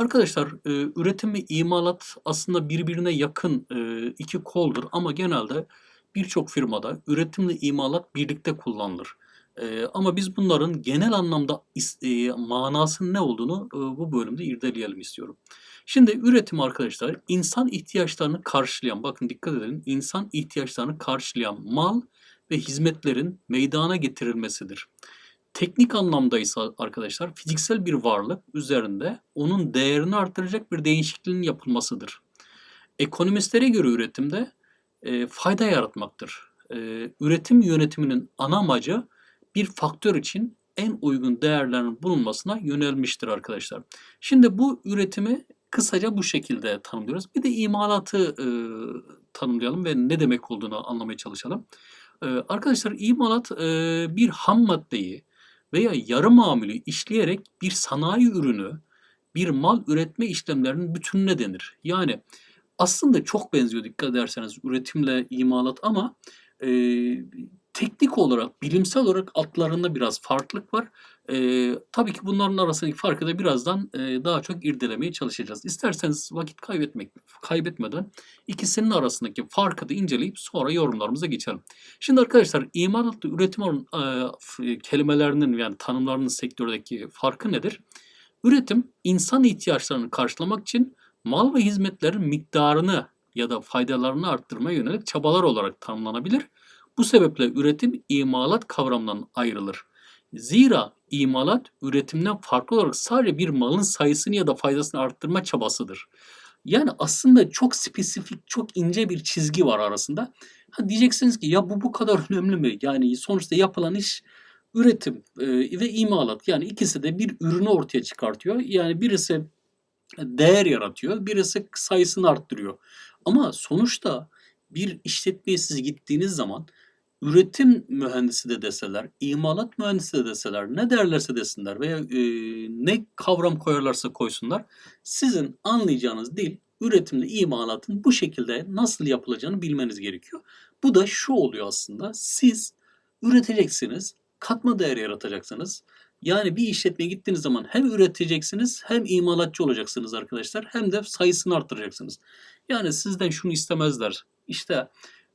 Arkadaşlar, eee, üretim ve imalat aslında birbirine yakın, eee, 2 koldur ama genelde birçok firmada üretimle imalat birlikte kullanılır. Eee, ama biz bunların genel anlamda eee, manasının ne olduğunu, ııı, bu bölümde irdeleyelim istiyorum. Şimdi üretim arkadaşlar, insan ihtiyaçlarını karşılayan, bakın dikkat edin, insan ihtiyaçlarını karşılayan mal ve hizmetlerin meydana getirilmesidir. Teknik anlamdaysa arkadaşlar fiziksel bir varlık üzerinde onun değerini artıracak bir değişikliğin yapılmasıdır. Ekonomistlere göre üretimde e, fayda yaratmaktır. E, üretim yönetiminin ana amacı bir faktör için en uygun değerlerin bulunmasına yönelmiştir arkadaşlar. Şimdi bu üretimi kısaca bu şekilde tanımlıyoruz. Bir de imalatı e, tanımlayalım ve ne demek olduğunu anlamaya çalışalım. E, arkadaşlar imalat e, bir ham maddeyi veya yarı mamülü işleyerek bir sanayi ürünü, bir mal üretme işlemlerinin bütününe denir. Yani aslında çok benziyor dikkat ederseniz üretimle imalat ama e, teknik olarak, bilimsel olarak altlarında biraz farklılık var. E, tabii ki bunların arasındaki farkı da birazdan e, daha çok irdelemeye çalışacağız. İsterseniz vakit kaybetmek kaybetmeden ikisinin arasındaki farkı da inceleyip sonra yorumlarımıza geçelim. Şimdi arkadaşlar imalatla üretim e, kelimelerinin yani tanımlarının sektördeki farkı nedir? Üretim insan ihtiyaçlarını karşılamak için mal ve hizmetlerin miktarını ya da faydalarını arttırmaya yönelik çabalar olarak tanımlanabilir. Bu sebeple üretim imalat kavramından ayrılır. Zira imalat üretimden farklı olarak sadece bir malın sayısını ya da faydasını arttırma çabasıdır. Yani aslında çok spesifik, çok ince bir çizgi var arasında. Ha diyeceksiniz ki ya bu bu kadar önemli mi? Yani sonuçta yapılan iş üretim e, ve imalat. Yani ikisi de bir ürünü ortaya çıkartıyor. Yani birisi değer yaratıyor, birisi sayısını arttırıyor. Ama sonuçta bir işletmeye siz gittiğiniz zaman üretim mühendisi de deseler, imalat mühendisi de deseler, ne derlerse desinler veya e, ne kavram koyarlarsa koysunlar, sizin anlayacağınız dil üretimle imalatın bu şekilde nasıl yapılacağını bilmeniz gerekiyor. Bu da şu oluyor aslında, siz üreteceksiniz, katma değer yaratacaksınız. Yani bir işletmeye gittiğiniz zaman hem üreteceksiniz hem imalatçı olacaksınız arkadaşlar hem de sayısını arttıracaksınız. Yani sizden şunu istemezler. İşte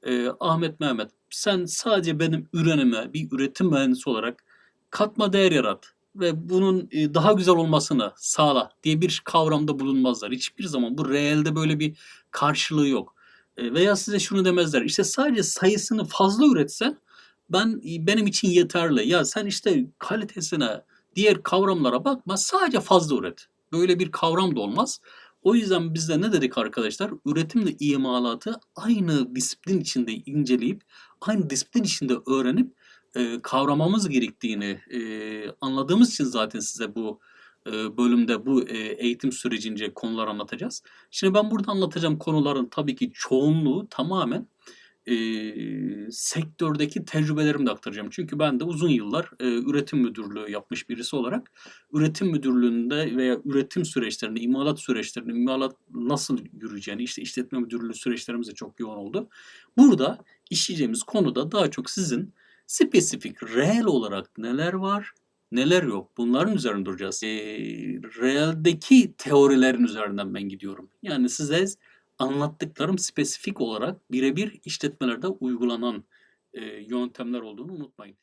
e, Ahmet Mehmet sen sadece benim ürünüme bir üretim mühendisi olarak katma değer yarat ve bunun e, daha güzel olmasını sağla diye bir kavramda bulunmazlar. Hiçbir zaman bu reelde böyle bir karşılığı yok. E, veya size şunu demezler. İşte sadece sayısını fazla üretsen ben benim için yeterli. Ya sen işte kalitesine, diğer kavramlara bakma. Sadece fazla üret. Böyle bir kavram da olmaz. O yüzden biz de ne dedik arkadaşlar? Üretimle imalatı aynı disiplin içinde inceleyip, aynı disiplin içinde öğrenip e, kavramamız gerektiğini e, anladığımız için zaten size bu e, bölümde bu e, eğitim sürecince konular anlatacağız. Şimdi ben burada anlatacağım konuların tabii ki çoğunluğu tamamen e, sektördeki tecrübelerimi de aktaracağım. Çünkü ben de uzun yıllar e, üretim müdürlüğü yapmış birisi olarak üretim müdürlüğünde veya üretim süreçlerinde, imalat süreçlerinde, imalat nasıl yürüyeceğini, işte işletme müdürlüğü süreçlerimiz de çok yoğun oldu. Burada işleyeceğimiz konuda daha çok sizin spesifik, reel olarak neler var, neler yok bunların üzerinde duracağız. E, realdeki teorilerin üzerinden ben gidiyorum. Yani size anlattıklarım spesifik olarak birebir işletmelerde uygulanan e, yöntemler olduğunu unutmayın.